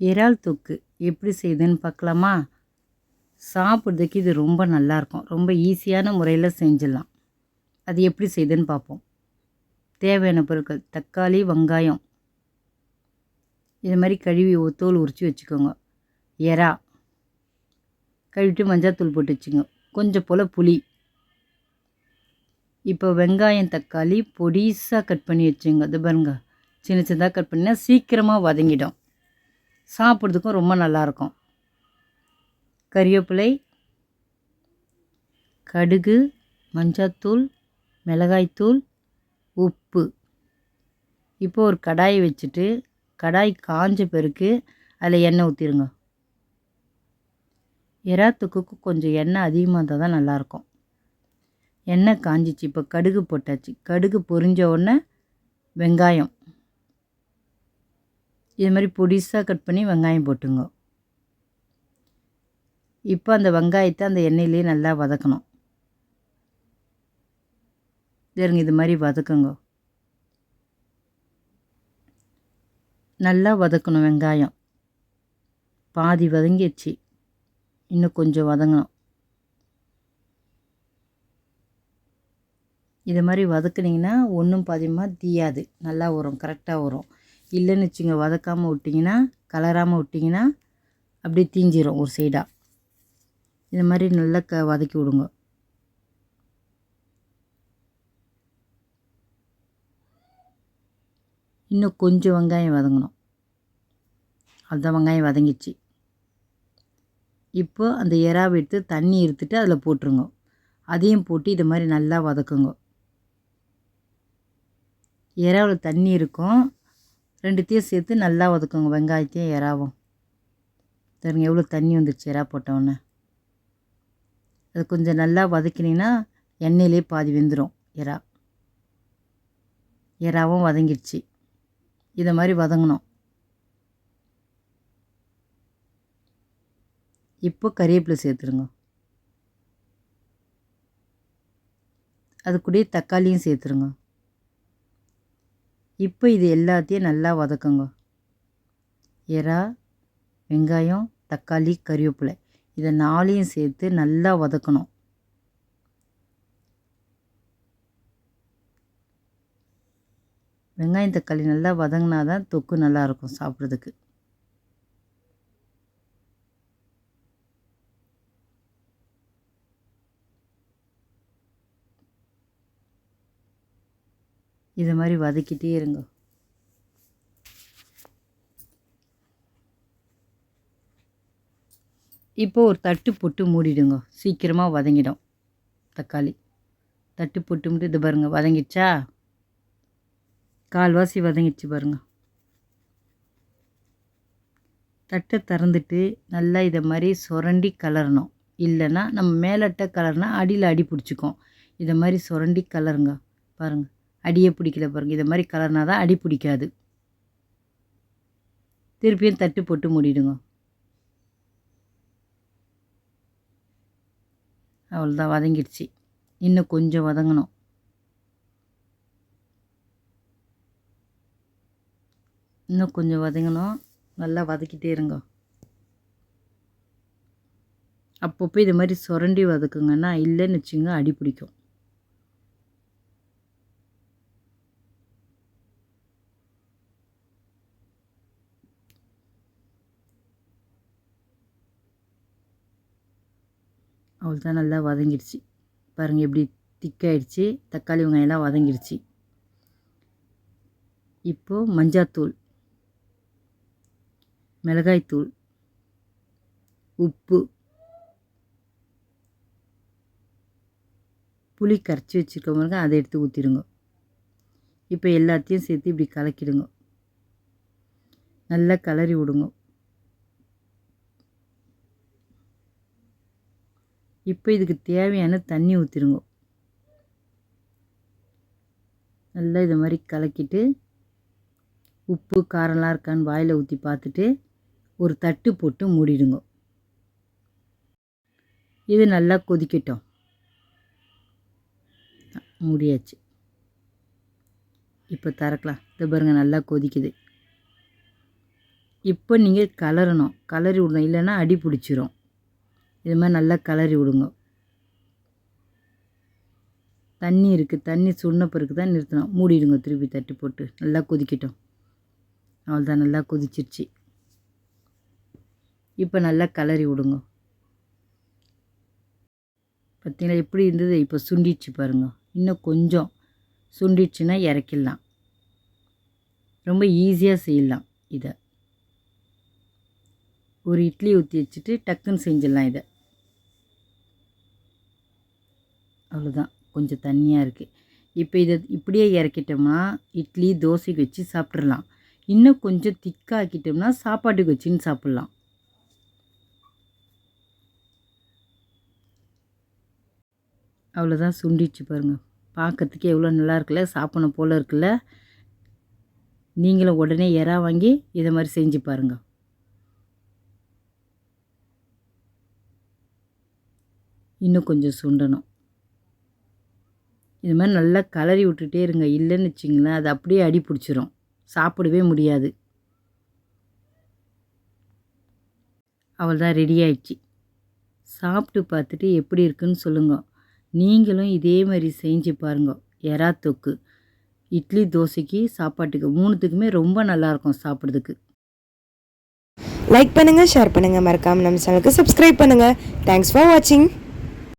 இறால் தொக்கு எப்படி செய்யுதுன்னு பார்க்கலாமா? சாப்பிட்றதுக்கு இது ரொம்ப நல்லாயிருக்கும். ரொம்ப ஈஸியான முறையில் செஞ்சிடலாம். அது எப்படி செய்யுதுன்னு பார்ப்போம். தேவையான பொருட்கள் தக்காளி வெங்காயம். இது மாதிரி கழுவி தோல் உரித்து வச்சுக்கோங்க. எறா. கழுவிட்டு மஞ்சாத்தூள் போட்டு வச்சுங்க கொஞ்சம் போல் புளி. இப்போ வெங்காயம் தக்காளி பொடிசாக கட் பண்ணி வச்சுங்க அது பாருங்க. சின்ன சின்னதாக கட் பண்ணினா சீக்கிரமாக வதங்கிடும். சாப்பிட்றதுக்கும் ரொம்ப நல்லாயிருக்கும். கறிவேப்பிலை கடுகு மஞ்சத்தூள் மிளகாய்த்தூள் உப்பு. இப்போ ஒரு கடாயை வச்சுட்டு கடாய் காஞ்ச பிறகு அதில் எண்ணெய் ஊற்றிடுங்க எறாத்துக்கு கொஞ்சம் எண்ணெய் அதிகமாக இருந்தால் தான் நல்லாயிருக்கும். எண்ணெய் காஞ்சிச்சு இப்போ கடுகு போட்டாச்சு. கடுகு பொரிஞ்ச உடனே வெங்காயம். இது மாதிரி பொடிசாக கட் பண்ணி வெங்காயம் போட்டுங்க. இப்போ அந்த வெங்காயத்தை அந்த எண்ணெயிலே நல்லா வதக்கணும். சரிங்க இது மாதிரி வதக்குங்க. நல்லா வதக்கணும் வெங்காயம். பாதி வதங்கிடுச்சு. இன்னும் கொஞ்சம் வதங்கணும். இது மாதிரி வதக்குனிங்கன்னா ஒன்றும் பாதியமாக தீயாது. நல்லா வரும் கரெக்டாக வரும். இல்லைன்னு வச்சுங்க வதக்காமல் விட்டிங்கன்னா கலராமல் விட்டிங்கன்னா அப்படியே தீஞ்சிரும் ஒரு சைடாக இது மாதிரி நல்லா க வதக்கி விடுங்க. இன்னும் கொஞ்சம் வெங்காயம் வதங்கணும். அதுதான் வெங்காயம் வதங்கிச்சு. இப்போ அந்த எறாவை எடுத்து தண்ணி எடுத்துட்டு அதில் போட்டுருங்க. அதையும் போட்டு இது மாதிரி நல்லா வதக்குங்க. எறாவில் தண்ணி இருக்கும். ரெண்டுத்தையும் சேர்த்து நல்லா வதக்குங்க. வெங்காயத்தையும் எறாவும் பாருங்க எவ்வளோ தண்ணி வந்துடுச்சு எறா போட்டோன்னே அது கொஞ்சம் நல்லா வதக்கினீங்கன்னா எண்ணெயிலே பாதி வெந்துடும் எறா எறாவும் வதங்கிடுச்சு இதை மாதிரி வதங்கணும். இப்போ கறிவேப்பிலை சேர்த்துருங்க. அது கூடயே தக்காளியும் சேர்த்துருங்க. இப்போ இது எல்லாத்தையும் நல்லா வதக்குங்க. எறா வெங்காயம் தக்காளி கறிவேப்பிலை. இதை நாளையும் சேர்த்து நல்லா வதக்கணும். வெங்காயம் தக்காளி நல்லா வதங்கினா தான் தொக்கு நல்லாயிருக்கும் சாப்பிட்றதுக்கு. இது மாதிரி வதக்கிட்டே இருங்க. இப்போ ஒரு தட்டு போட்டு மூடிடுங்க. சீக்கிரமாக வதங்கிடும். தக்காளி. தட்டு போட்டு மட்டும் இது பாருங்கள் வதங்கிடுச்சா? கால்வாசி வதங்கிடுச்சு பாருங்கள் தட்டை திறந்துட்டு நல்லா இதை மாதிரி சுரண்டி கலரணும். இல்லைன்னா நம்ம மேலட்ட கலர்னால் அடியில் அடி பிடிச்சிக்கும். இதை மாதிரி சுரண்டி கலருங்க. பாருங்கள் அடியே பிடிக்கல பாருங்கள் இதை மாதிரி கலர்னா தான் அடி பிடிக்காது. திருப்பியும் தட்டு போட்டு மூடிடுங்க. அவ்வளோதான் வதங்கிடுச்சு. இன்னும் கொஞ்சம் வதங்கணும். இன்னும் கொஞ்சம் வதங்கணும். நல்லா வதக்கிட்டே இருங்க. அப்பப்போ இது மாதிரி சுரண்டி வதக்குங்கன்னா இல்லைன்னு வச்சுங்க அடி பிடிக்கும். அவ்வளோதான் நல்லா வதங்கிடுச்சு. பாருங்கள் எப்படி திக்காயிடுச்சு. தக்காளி வெங்காயம்லாம் வதங்கிடுச்சு. இப்போது மஞ்சாத்தூள் மிளகாய்த்தூள் உப்பு புளி கரைச்சி வச்சுருக்கவங்க அதை எடுத்து ஊற்றிடுங்க இப்போ எல்லாத்தையும் சேர்த்து இப்படி கலக்கிடுங்க. நல்லா கலரி விடுங்க. இப்போ இதுக்கு தேவையான தண்ணி ஊற்றிடுங்க நல்லா இது மாதிரி கலக்கிட்டு உப்பு காரம்லாம் இருக்கான்னு வாயில் ஊற்றி பார்த்துட்டு ஒரு தட்டு போட்டு மூடிடுங்க. இது நல்லா கொதிக்கட்டும். மூடியாச்சு. இப்போ திறக்கலாம் இது பாருங்கள் நல்லா கொதிக்குது. இப்போ நீங்கள் கலரணும் கலரி விடணும். இல்லைன்னா அடி பிடிச்சிரும். இது மாதிரி நல்லா கலரி விடுங்க. தண்ணி இருக்குது தண்ணி சுண்ண பிறகு தான் நிறுத்தணும். மூடிடுங்க. திருப்பி தட்டி போட்டு நல்லா கொதிக்கட்டும். அவ்வளோதான் நல்லா கொதிச்சிருச்சு. இப்போ நல்லா கலரி விடுங்க. பார்த்தீங்களா எப்படி இருந்தது? இப்போ சுண்டிடுச்சு பாருங்க. இன்னும் கொஞ்சம் சுண்டிடுச்சுன்னா இறக்கிடலாம். ரொம்ப ஈஸியாக செய்யலாம் இதை. ஒரு இட்லி ஊற்றி வச்சுட்டு டக்குன்னு செஞ்சிடலாம் இதை. அவ்வளோதான் கொஞ்சம் தண்ணியாக இருக்குது இப்போ இதை இப்படியே இறக்கிட்டோம்னா இட்லி தோசைக்கு வச்சு சாப்பிட்றலாம் இன்னும் கொஞ்சம் திக்காக்கிட்டோம்னா சாப்பாட்டுக்கு வச்சுன்னு சாப்பிட்லாம். அவ்வளோதான் சுண்டிச்சு பாருங்கள் பார்க்கறதுக்கே எவ்வளோ நல்லா இருக்குல்ல? சாப்பிடணும் போல் இருக்குல்ல? நீங்களும் உடனே எறா வாங்கி இதை மாதிரி செஞ்சு பாருங்கள் இன்னும் கொஞ்சம் சுண்டணும். இது மாதிரி நல்லா கலரி விட்டுட்டே இருங்க. இல்லைன்னு வச்சிங்களேன் அது அப்படியே அடி பிடிச்சிரும். சாப்பிடவே முடியாது. அவள் தான் ரெடி ஆயிடுச்சு. சாப்பிட்டு பார்த்துட்டு எப்படி இருக்குன்னு சொல்லுங்க. நீங்களும் இதே மாதிரி செஞ்சு பாருங்க. எறா தொக்கு இட்லி தோசைக்கு சாப்பாட்டுக்கு மூணுத்துக்குமே ரொம்ப நல்லாயிருக்கும் சாப்பிட்றதுக்கு. லைக் பண்ணுங்கள் ஷேர் பண்ணுங்கள் மறக்காமல் நம்ம சேனலுக்கு சப்ஸ்கிரைப் பண்ணுங்கள் தேங்க்ஸ் ஃபார் வாட்சிங்